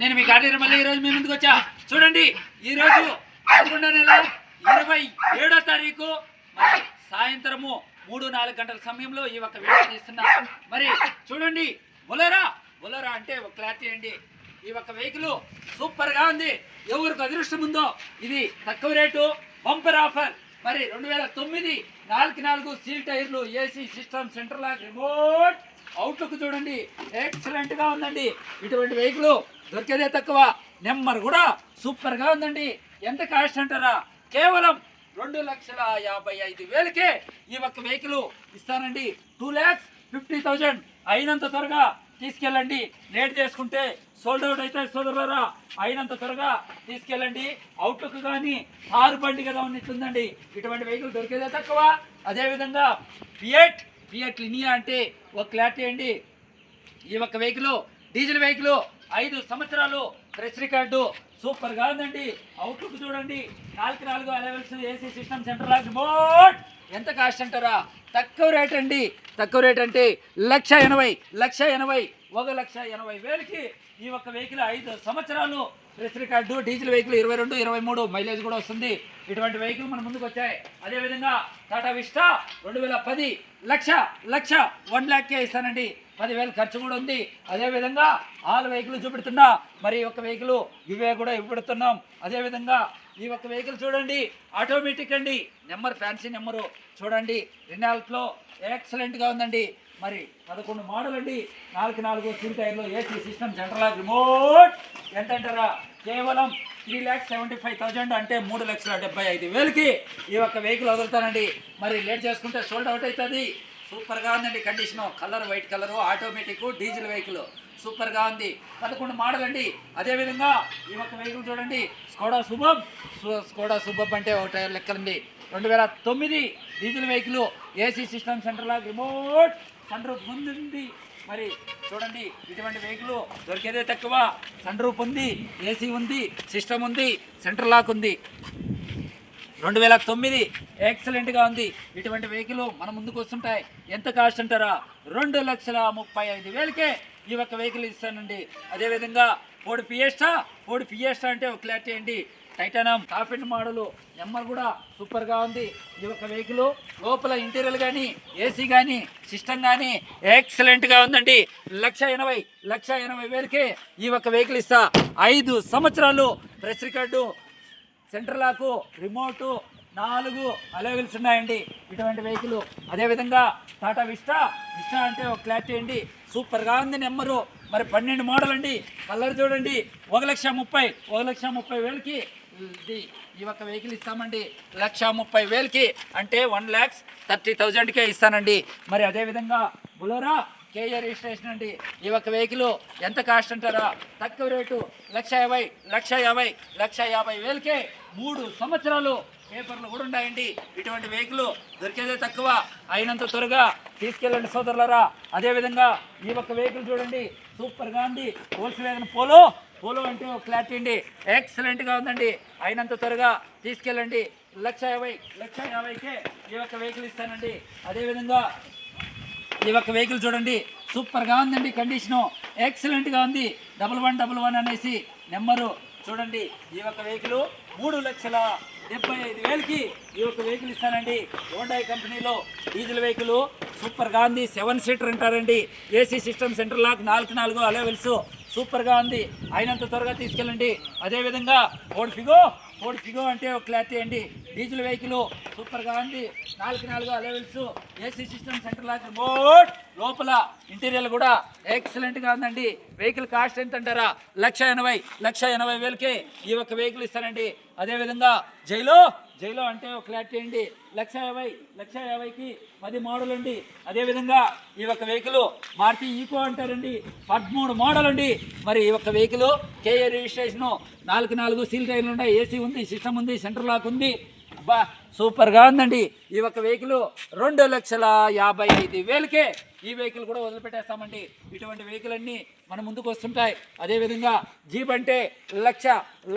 నేను మీ గాడి మళ్ళీ ఈ రోజు మీ ముందుకు వచ్చా. చూడండి ఈ రోజు పదకొండో నెల ఇరవై ఏడో తారీఖు మరి సాయంత్రము మూడు నాలుగు గంటల సమయంలో ఈ ఒక్క వీడియో తీస్తున్నా. మరి చూడండి బొలరా? బొలరా అంటే ఒక క్లారిటీ అండి. ఈ ఒక్క వెహికల్ సూపర్గా ఉంది. ఎవరికి అదృష్టం ఉందో ఇది తక్కువ రేటు. Bumper offer. మరి రెండు వేల తొమ్మిది నాలుగు నాలుగు సీల్ టైర్లు AC system center lock remote outlook చూడండి. ఎక్సలెంట్గా ఉందండి. ఇటువంటి వెహికల్ దొరికేదే తక్కువ. నెంబర్ కూడా సూపర్గా ఉందండి. ఎంత కాస్ట్ అంటారా? కేవలం రెండు లక్షల యాభై ఐదు వేలకే ఈ ఒక్క వెహికల్ ఇస్తానండి. టూ ల్యాక్స్ ఫిఫ్టీ థౌజండ్ అయినంత త్వరగా తీసుకెళ్ళండి. లేట్ చేసుకుంటే సోల్డ్ అవుట్ అయితే సోదరులారా అయినంత త్వరగా తీసుకెళ్ళండి. అవుట్లుక్ కానీ ఆరు బండి కదా ఉన్నట్టుందండి ఇటువంటి వెహికల్ దొరికేదే తక్కువ. అదేవిధంగా ఫియట్ ఫియట్ లినియా అంటే ఒక క్లారిటీ అండి. ఈ ఒక్క వెహికల్ డీజిల్ వెహికల్ ఐదు సంవత్సరాలు ప్రెస్ రికార్డు సూపర్గా ఉందండి. అవుట్లుక్ చూడండి. నాలుగు నాలుగు alloy wheels AC system center lock ఎంత కాస్ట్ అంటారా? తక్కువ రేట్ అండి. తక్కువ రేట్ అంటే లక్ష ఎనభై లక్ష ఎనభై ఒక లక్ష ఎనభై వేలకి ఈ ఒక్క వెహికల్ ఐదు సంవత్సరాలు ప్రెస్ రికార్డు డీజిల్ వెహికల్ ఇరవై రెండు ఇరవై మూడు మైలేజ్ కూడా వస్తుంది. ఇటువంటి వెహికల్ మన ముందుకు వచ్చాయి. అదేవిధంగా టాటా విస్టా రెండు వేల పది లక్ష లక్ష వన్ ల్యాక్కే ఇస్తానండి. పదివేలు ఖర్చు కూడా ఉంది. అదేవిధంగా ఆల్ వెహికల్ చూపెడుతున్నా. మరి ఒక వెహికల్ ఇవే కూడా ఇవ్వబడుతున్నాం. అదేవిధంగా ఈ ఒక్క వెహికల్ చూడండి. ఆటోమేటిక్ అండి. నెంబర్ ఫ్యాన్సీ నెంబరు చూడండి. రినాల్ట్లో ఎక్సలెంట్గా ఉందండి. మరి పదకొండు మోడల్ అండి. నాలుగు నాలుగు సీల్ టైర్లో ఏసీ సిస్టమ్ జనరల్ రిమోట్ ఎంత అంటారా కేవలం three lakhs seventy five thousand అంటే మూడు లక్షల డెబ్బై ఐదు వేలకి ఈ ఒక్క వెహికల్ వదులుతానండి. మరి లేట్ చేసుకుంటే సోల్డ్ అవుట్ అవుతుంది. సూపర్గా ఉందండి condition colour white colour automatic diesel vehicle సూపర్గా ఉంది. పదకొండు మోడల్ అండి అదేవిధంగా ఈ ఒక్క వెహికల్ చూడండి. స్కోడా శుభం. స్కోడా శుభం అంటే ఒక టైర్ లెక్కలండి రెండు వేల తొమ్మిది diesel vehicle AC system center లాగా రిమోట్ సన్ ఉంది మరి చూడండి ఇటువంటి వెహికల్ దొరికేదే తక్కువ. సన్ ఉంది ఏసీ ఉంది సిస్టమ్ ఉంది సెంటర్ లాక్ ఉంది. రెండు వేల తొమ్మిది ఎక్సలెంట్గా ఉంది. ఇటువంటి వెహికల్ మన ముందుకు వస్తుంటాయి. ఎంత కాస్ట్ అంటారా? రెండు లక్షల ముప్పై ఐదు వేలకే ఈ ఒక్క వెహికల్ ఇస్తానండి. అదేవిధంగా ఫోర్డ్ ఫియెస్టా. ఫోర్డ్ ఫియెస్టా అంటే ఒక క్లారిటీ అండి. Titanium top end model number కూడా సూపర్గా ఉంది. ఈ ఒక్క వెహికల్ లోపల ఇంటీరియర్ కానీ ఏసీ కానీ సిస్టమ్ కానీ ఎక్సలెంట్గా ఉందండి. లక్ష ఎనభై లక్ష ఎనభై వేలకే ఈ ఒక్క వెహికల్ ఇస్తా. ఐదు సంవత్సరాలు ప్రెస్ రికార్డు సెంటర్ లాకు రిమోటు నాలుగు అలవెల్స్ ఉన్నాయండి. ఇటువంటి వెహికల్ అదేవిధంగా టాటా విస్టా. విస్టా అంటే ఒక క్లారిటీ అండి సూపర్గా ఉంది నెంబరు. మరి పన్నెండు మోడల్ అండి. కలర్ చూడండి. ఒక లక్ష ముప్పై ఒక లక్ష ముప్పై వేలకి ఇది ఈ ఒక్క వెహికల్ ఇస్తామండి. లక్ష ముప్పై వేలకి అంటే వన్ ల్యాక్స్ థర్టీ థౌజండ్కే ఇస్తానండి. మరి అదేవిధంగా బులోరా కేఏ రిజిస్ట్రేషన్ అండి. ఈ ఒక్క వెహికల్ ఎంత కాస్ట్ అంటారా? తక్కువ రేటు లక్ష యాభై లక్ష యాభై లక్ష యాభై వేలకే మూడు సంవత్సరాలు పేపర్లు కూడా ఉన్నాయండి. ఇటువంటి వెహికల్ దొరికేదే తక్కువ. అయినంత త్వరగా తీసుకెళ్ళండి సోదరులరా. అదేవిధంగా ఈ ఒక్క వెహికల్ చూడండి. సూపర్గా ఉంది. హోల్స్ వేగన్ పోలో పోలో అంటే ఒక క్లారిటీ అండి. ఎక్సలెంట్గా ఉందండి. అయినంత త్వరగా తీసుకెళ్ళండి. లక్ష యాభై లక్ష యాభైకే ఈ ఒక్క వెహికల్ ఇస్తానండి. అదేవిధంగా ఈ ఒక్క వెహికల్ చూడండి. సూపర్గా ఉందండి కండిషను ఎక్సలెంట్గా ఉంది. డబల్ వన్ డబల్ వన్ అనేసి నెంబరు చూడండి. ఈ ఒక్క వెహికల్ మూడు లక్షల డెబ్బై ఐదు వేలకి ఈ ఒక్క వెహికల్ ఇస్తానండి. హోండాయ్ కంపెనీలో డీజిల్ వెహికల్ సూపర్గా ఉంది సెవెన్ సీటర్ అంటారండి. ఏసీ సిస్టమ్ సెంటర్ లాక్ నాలుగు నాలుగు అలెవెల్స్ సూపర్గా ఉంది అయినంత త్వరగా తీసుకెళ్ళండి. అదేవిధంగా ఫోర్డ్ ఫిగో ఫోర్డ్ సిగో అంటే ఒక క్లారిటీ అండి డీజిల్ వెహికల్ సూపర్గా ఉంది. నాలుగు నాలుగు levels AC system center lock remote లోపల ఇంటీరియర్ కూడా ఎక్సలెంట్గా ఉందండి. వెహికల్ కాస్ట్ ఎంత అంటారా? లక్ష ఎనభై లక్ష ఎనభై వేలకే ఈ ఒక్క వెహికల్ ఇస్తానండి. అదేవిధంగా జైలో జైలో అంటే ఒక క్లారిటీ అండి. లక్ష యాభై లక్ష యాభైకి పది మోడల్ అండి. అదేవిధంగా ఈ ఒక్క వెహికల్ మారుతి ఈకో అంటారండి. పదమూడు మోడల్ అండి. మరి ఈ ఒక్క వెహికల్ కేఏ రిజిస్ట్రేషన్ నాలుగు నాలుగు సీల్ టైర్లు ఉన్నాయి. ఏసీ ఉంది సిస్టమ్ ఉంది సెంటర్ లాక్ ఉంది. అబ్బా సూపర్గా ఉందండి. ఈ యొక్క వెహికల్ రెండు లక్షల యాభై ఐదు వేలకే ఈ వెహికల్ కూడా వదిలిపెట్టేస్తామండి. ఇటువంటి వెహికల్ అన్నీ మన ముందుకు వస్తుంటాయి. అదేవిధంగా జీప్ అంటే లక్ష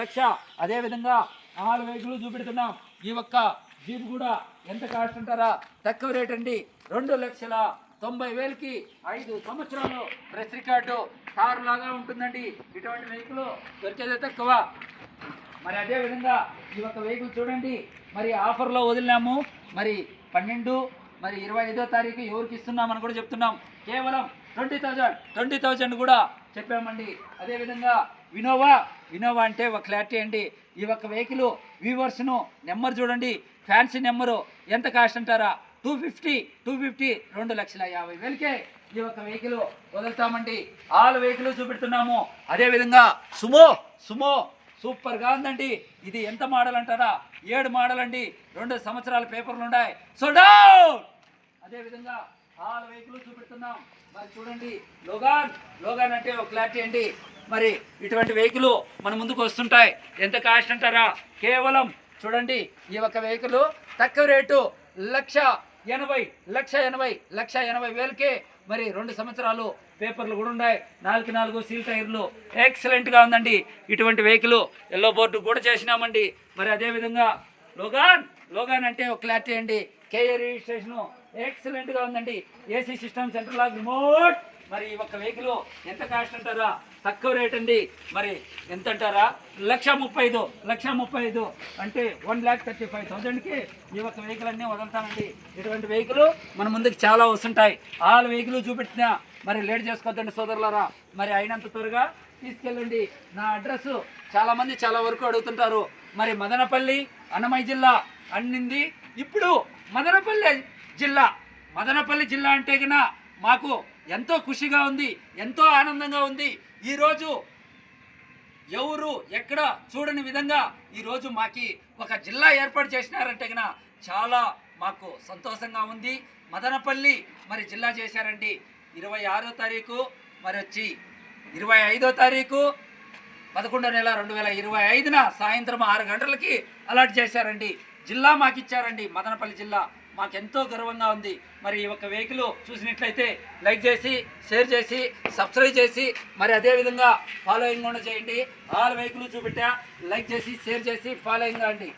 లక్ష. అదేవిధంగా ఆరు వెహికల్ చూపెడుతున్నాం. ఈ ఒక్క జీప్ కూడా ఎంత కాస్ట్ అంటారా? తక్కువ రేట్ అండి. రెండు లక్షల తొంభై వేలకి ఐదు సంవత్సరాలు ప్రెస్ రికార్డు కారు లాగా ఉంటుందండి. ఇటువంటి వెహికల్ దొరికేదే తక్కువ. మరి అదేవిధంగా ఈ యొక్క వెహికల్ చూడండి. మరి ఆఫర్లో వదిలినాము. మరి పన్నెండు మరి ఇరవై ఐదో తారీఖు ఎవరికి ఇస్తున్నామని కూడా చెప్తున్నాం. కేవలం ట్వంటీ థౌజండ్ ట్వంటీ థౌజండ్ కూడా చెప్పామండి. అదేవిధంగా వినోవా వినోవా అంటే ఒక క్లారిటీ అండి. ఈ ఒక్క వెహికల్ వ్యూవర్స్ను నెంబర్ చూడండి. ఫ్యాన్సీ నెంబరు ఎంత కాస్ట్ అంటారా? టూ ఫిఫ్టీ టూ ఫిఫ్టీ రెండు లక్షల యాభై వేలకే ఈ యొక్క వెహికల్ వదులుతామండి. ఆల్ వెహికల్ చూపెడుతున్నాము. అదేవిధంగా సుమో సుమో సూపర్గా ఉందండి. ఇది ఎంత మోడల్ అంటారా? ఏడు మోడల్ అండి. రెండు సంవత్సరాల పేపర్లు ఉన్నాయి. సో డౌన్ అదేవిధంగా ఆల్ వెహికల్ చూపెడుతున్నాం. మరి చూడండి. లోగాన్ లోగాన్ అంటే ఒక క్లారిటీ అండి. మరి ఇటువంటి వెహికల్ మన ముందుకు వస్తుంటాయి. ఎంత కాస్ట్ అంటారా? కేవలం చూడండి ఈ యొక్క వెహికల్ తక్కువ రేటు లక్ష ఎనభై లక్ష ఎనభై లక్ష ఎనభై వేలకే మరి రెండు సంవత్సరాలు పేపర్లు కూడా ఉన్నాయి. నాలుగు నాలుగు సీల్ టైర్లు ఎక్సలెంట్గా ఉందండి. ఇటువంటి వెహికల్ ఎల్లో బోర్డు కూడా చేసినామండి. మరి అదేవిధంగా లోగాన్ లోగాన్ అంటే ఒక క్లారిటీ అండి. కేఏ రిజిస్ట్రేషన్ ఎక్సలెంట్గా ఉందండి. AC system center lock remote. మరి ఈ ఒక్క వెహికల్ ఎంత కాస్ట్ అంటారా? తక్కువ రేట్ అండి. మరి ఎంత అంటారా? లక్ష ముప్పై ఐదు లక్ష ముప్పై ఐదు అంటే వన్ ల్యాక్ థర్టీ ఫైవ్ థౌజండ్కి ఈ ఒక్క వెహికల్ అన్నీ వదులుతామండి ఇటువంటి వెహికల్ మన ముందుకు చాలా వస్తుంటాయి. ఆల్ వెహికల్ చూపెట్టినా మరి లేట్ చేసుకోవద్దండి సోదరులారా. మరి అయినంత త్వరగా తీసుకెళ్ళండి. నా అడ్రస్ చాలామంది చాలా వరకు అడుగుతుంటారు. మరి మదనపల్లి అన్నమయ్య జిల్లా అన్నింది. ఇప్పుడు మదనపల్లి జిల్లా మదనపల్లి జిల్లా అంటే కన్నా మాకు ఎంతో ఖుషిగా ఉంది ఎంతో ఆనందంగా ఉంది. ఈరోజు ఎవరు ఎక్కడ చూడని విధంగా ఈరోజు మాకి ఒక జిల్లా ఏర్పాటు చేసినారంటే కన్నా చాలా మాకు సంతోషంగా ఉంది. మదనపల్లి మరి జిల్లా చేశారండి. ఇరవై ఆరో తారీఖు మరి వచ్చి ఇరవై ఐదో తారీఖు పదకొండో నెల రెండు వేల ఇరవై ఐదున సాయంత్రం ఆరు గంటలకి అలాట్ చేశారండి. జిల్లా మాకు ఇచ్చారండి మదనపల్లి జిల్లా. మాకెంతో గర్వంగా ఉంది. మరి ఈ యొక్క వెహికల్ చూసినట్లయితే లైక్ చేసి షేర్ చేసి సబ్స్క్రైబ్ చేసి మరి అదేవిధంగా ఫాలోయింగ్ కూడా చేయండి. ఆల్ వెహికల్ చూపెట్టా. లైక్ చేసి షేర్ చేసి ఫాలోయింగ్ అండి